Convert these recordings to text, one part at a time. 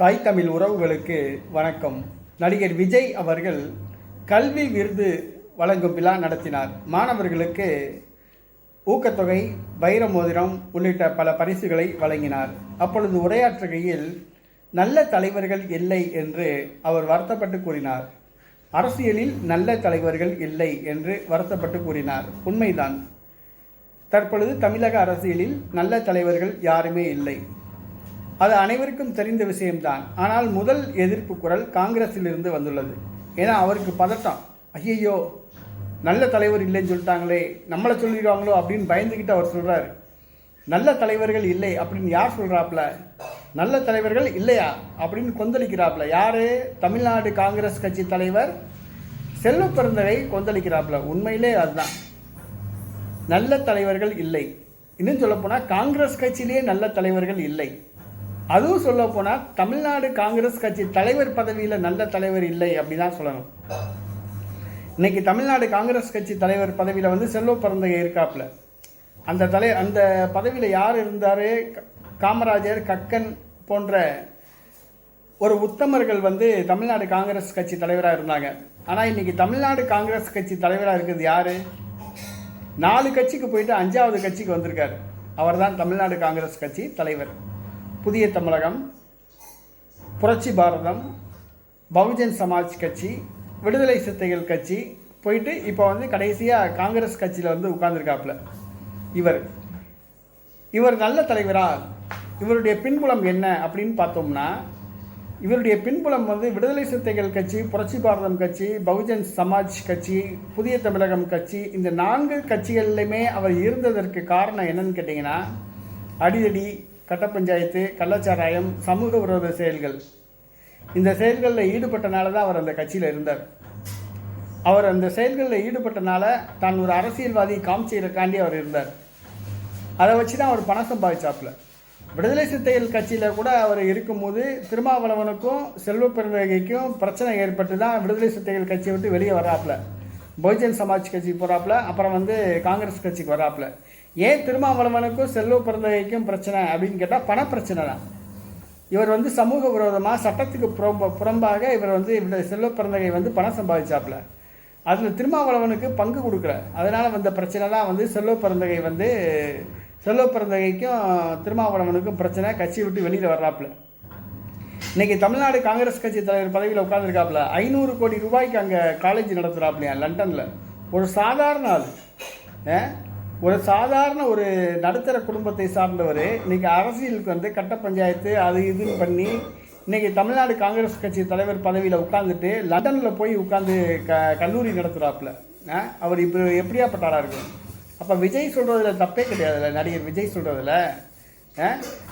தாய் தமிழ் உறவுகளுக்கு வணக்கம். நடிகர் விஜய் அவர்கள் கல்வி விருது வழங்கும் விழா நடத்தினார். மாணவர்களுக்கு ஊக்கத்தொகை வைர மோதிரம் உள்ளிட்ட பல பரிசுகளை வழங்கினார். அப்பொழுது உரையாற்றுகையில் நல்ல தலைவர்கள் இல்லை என்று அவர் வருத்தப்பட்டு கூறினார். அரசியலில் நல்ல தலைவர்கள் இல்லை என்று வருத்தப்பட்டு கூறினார். உண்மைதான். தற்பொழுது தமிழக அரசியலில் நல்ல தலைவர்கள் யாருமே இல்லை. அது அனைவருக்கும் தெரிந்த விஷயம்தான். ஆனால் முதல் எதிர்ப்பு குரல் காங்கிரஸிலிருந்து வந்துள்ளது. ஏன்னா அவருக்கு பதட்டம். ஐயையோ நல்ல தலைவர் இல்லைன்னு சொல்லிட்டாங்களே நம்மளை சொல்லிடுவாங்களோ அப்படின்னு பயந்துக்கிட்டு அவர் சொல்கிறார் நல்ல தலைவர்கள் இல்லை அப்படின்னு யார் சொல்கிறாப்புல நல்ல தலைவர்கள் இல்லையா? அப்படின்னு கொந்தளிக்கிறாப்புல யார்? தமிழ்நாடு காங்கிரஸ் கட்சி தலைவர் செல்வ பிறந்தகை கொந்தளிக்கிறாப்புல உண்மையிலே அதுதான். நல்ல தலைவர்கள் இல்லை. இன்னும் சொல்லப்போனால் காங்கிரஸ் கட்சியிலேயே நல்ல தலைவர்கள் இல்லை. அதுவும் சொல்ல போனால் தமிழ்நாடு காங்கிரஸ் கட்சி தலைவர் பதவியில் நல்ல தலைவர் இல்லை அப்படிதான் சொல்லணும். இன்னைக்கு தமிழ்நாடு காங்கிரஸ் கட்சி தலைவர் பதவியில் வந்து செல்வ பிறந்தகை இருக்காப்புல அந்த தலை அந்த பதவியில் யார் இருந்தார்? காமராஜர் கக்கன் போன்ற ஒரு உத்தமர்கள் வந்து தமிழ்நாடு காங்கிரஸ் கட்சி தலைவராக இருந்தாங்க. ஆனால் இன்னைக்கு தமிழ்நாடு காங்கிரஸ் கட்சி தலைவராக இருக்கிறது யார்? நாலு கட்சிக்கு போயிட்டு அஞ்சாவது கட்சிக்கு வந்திருக்காரு. அவர் தான் தமிழ்நாடு காங்கிரஸ் கட்சி தலைவர். புதிய தமிழகம் புரட்சி பாரதம் பகுஜன் சமாஜ் கட்சி விடுதலை சிறுத்தைகள் கட்சி போயிட்டு இப்போ வந்து கடைசியாக காங்கிரஸ் கட்சியில் வந்து உட்கார்ந்துருக்காப்புல. இவர். இவர் நல்ல தலைவரா? இவருடைய பின்புலம் என்ன அப்படின்னு பார்த்தோம்னா இவருடைய பின்புலம் வந்து விடுதலை சிறுத்தைகள் கட்சி புரட்சி பாரதம் கட்சி பகுஜன் சமாஜ் கட்சி புதிய தமிழகம் கட்சி இந்த நான்கு கட்சிகள்லையுமே அவர் இருந்ததற்கு காரணம் என்னன்னு கேட்டிங்கன்னா அடிதடி கட்ட பஞ்சாயத்து கள்ளச்சாராயம் சமூக விரோத செயல்கள். இந்த செயல்களில் ஈடுபட்டனால தான் அவர் அந்த கட்சியில் இருந்தார். அவர் அந்த செயல்களில் ஈடுபட்டனால தான் ஒரு அரசியல்வாதி காமிச்சிருக்காண்டி அவர் இருந்தார். அதை வச்சு தான் அவர் பணம் சம்பாதிச்சாப்புல. விடுதலை சிறுத்தைகள் கட்சியில் கூட அவர் இருக்கும்போது திருமாவளவனுக்கும் செல்வ பிரச்சனை ஏற்பட்டு தான் விடுதலை சிறுத்தைகள் கட்சியை விட்டு வெளியே வராப்புல. பகுஜன் சமாஜ் கட்சிக்கு போகிறாப்புல அப்புறம் வந்து காங்கிரஸ் கட்சிக்கு வராப்புல. ஏன் திருமாவளவனுக்கும் செல்வ பிறந்தகைக்கும் பிரச்சனை அப்படின்னு கேட்டால் பணப்பிரச்சனை தான். இவர் வந்து சமூக விரோதமாக சட்டத்துக்கு புறம்ப புறம்பாக இவர் வந்து இவருடைய செல்வ பிறந்தகை வந்து பணம் சம்பாதிச்சாப்புல. அதில் திருமாவளவனுக்கு பங்கு கொடுக்கல. அதனால் வந்த பிரச்சனை தான் வந்து செல்வ பிறந்தகை வந்து செல்வ பிறந்தகைக்கும் திருமாவளவனுக்கும் பிரச்சனை. கட்சியை விட்டு வெளியில் வர்றாப்புல. இன்னைக்கு தமிழ்நாடு காங்கிரஸ் கட்சி தலைவர் பதவியில் உட்காந்துருக்காப்புல ஐநூறு கோடி ரூபாய்க்கு அங்கே காலேஜ் நடத்துகிறாப்புலையா லண்டனில். ஒரு சாதாரண ஆள். ஒரு சாதாரண ஒரு நடுத்தர குடும்பத்தை சார்ந்தவர். இன்னைக்கு அரசியலுக்கு வந்து கட்ட பஞ்சாயத்து அது இதுன்னு பண்ணி இன்னைக்கு தமிழ்நாடு காங்கிரஸ் கட்சி தலைவர் பதவியில் உட்காந்துட்டு லண்டனில் போய் உட்காந்து க கல்லூரி நடத்துகிறாப்புல ஆ? அவர் இப்போ எப்படியாப்பட்ட இருக்கும் அப்போ விஜய் சொல்கிறதுல தப்பே கிடையாதுல்ல நடிகர் விஜய் சொல்கிறதுல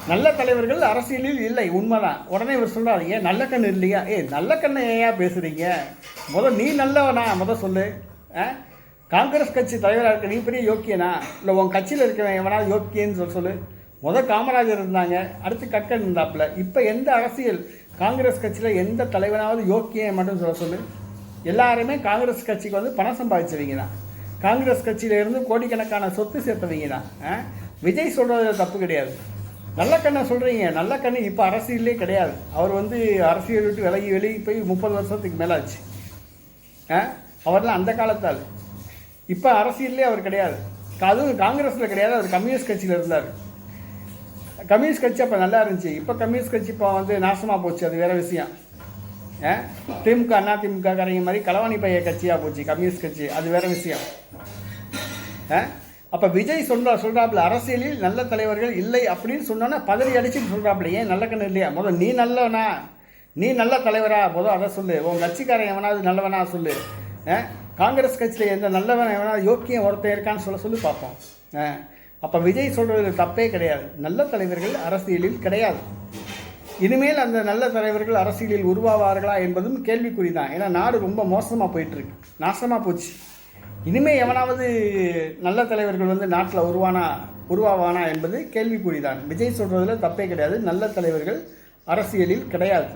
நல்ல தலைவர்கள் அரசியலில் இல்லை உண்மைதான். உடனே இவர் சொல்கிறார் ஏன் நல்ல கண்ணு இல்லையா? ஏ நல்ல கண்ணை ஏயா பேசுகிறீங்க முதல் நீ நல்லவனா? முத சொல்லு. ஆ? காங்கிரஸ் கட்சி தலைவராக இருக்க நீ பெரிய யோக்கியனா? இல்லை உன் கட்சியில் இருக்கிறவன் எவனா யோக்கியன்னு சொல்ல சொல்லு. முதல் காமராஜர் இருந்தாங்க அடுத்து கக்கன் இருந்தாப்புல. இப்போ எந்த அரசியல்? காங்கிரஸ் கட்சியில் எந்த தலைவனாவது யோக்கியம் மட்டும் சொல்ல சொல்லு. எல்லாருமே காங்கிரஸ் கட்சிக்கு வந்து பணம் சம்பாதிச்சவங்க தான். காங்கிரஸ் கட்சியிலேருந்து கோடிக்கணக்கான சொத்து சேர்த்தவங்க தான். ஆ? விஜய் சொல்கிறது தப்பு கிடையாது. நல்ல கண்ணை சொல்கிறீங்க நல்ல கண்ணு இப்போ அரசியலே கிடையாது. அவர் வந்து அரசியல் விட்டு விலகி வெளியே போய் முப்பது வருஷத்துக்கு மேலே ஆச்சு. ஆ? அவர்லாம் அந்த காலத்தால் இப்போ அரசியல்லே அவர் கிடையாது. அதுவும் காங்கிரஸில் கிடையாது. அவர் கம்யூனிஸ்ட் கட்சியில் இருந்தார். கம்யூனிஸ்ட் கட்சி அப்போ நல்லா இருந்துச்சு. இப்போ கம்யூனிஸ்ட் கட்சி இப்போ வந்து நாசமாக போச்சு. அது வேறு விஷயம். ஆ? திமுக அண்ணா திமுக காரங்க மாதிரி களவாணி பைய கட்சியாக போச்சு கம்யூனிஸ்ட் கட்சி. அது வேறு விஷயம். ஆ? அப்போ விஜய் சொல்கிறா சொல்கிறாப்புல அரசியலில் நல்ல தலைவர்கள் இல்லை அப்படின்னு சொன்னோன்னா பதறி அடிச்சுட்டு சொல்கிறாப்புல ஏன் நல்ல கண்ணு இல்லையா? முதல் நீ நல்லவனா? நீ நல்ல தலைவரா? முதல் அதை சொல்லு. உன் கட்சிக்காரன் எவனாவது நல்லவனா சொல்லு. ஆ? காங்கிரஸ் கட்சியில் எந்த நல்லவன் எவனாவது யோக்கியம் ஒருத்தன் இருக்கான்னு சொல்ல சொல்லி பார்ப்போம் அப்போ விஜய் சொல்கிறது தப்பே கிடையாது. நல்ல தலைவர்கள் அரசியலில் கிடையாது. இனிமேல் அந்த நல்ல தலைவர்கள் அரசியலில் உருவாவார்களா என்பதும் கேள்விக்குறி தான் ஏன்னா நாடு ரொம்ப மோசமாக போயிட்டுருக்கு நாசமாக போச்சு. இனிமேல் எவனாவது நல்ல தலைவர்கள் வந்து நாட்டில் உருவானா உருவாவானா என்பது கேள்விக்குறி தான் விஜய் சொல்கிறதுல தப்பே கிடையாது. நல்ல தலைவர்கள் அரசியலில் கிடையாது.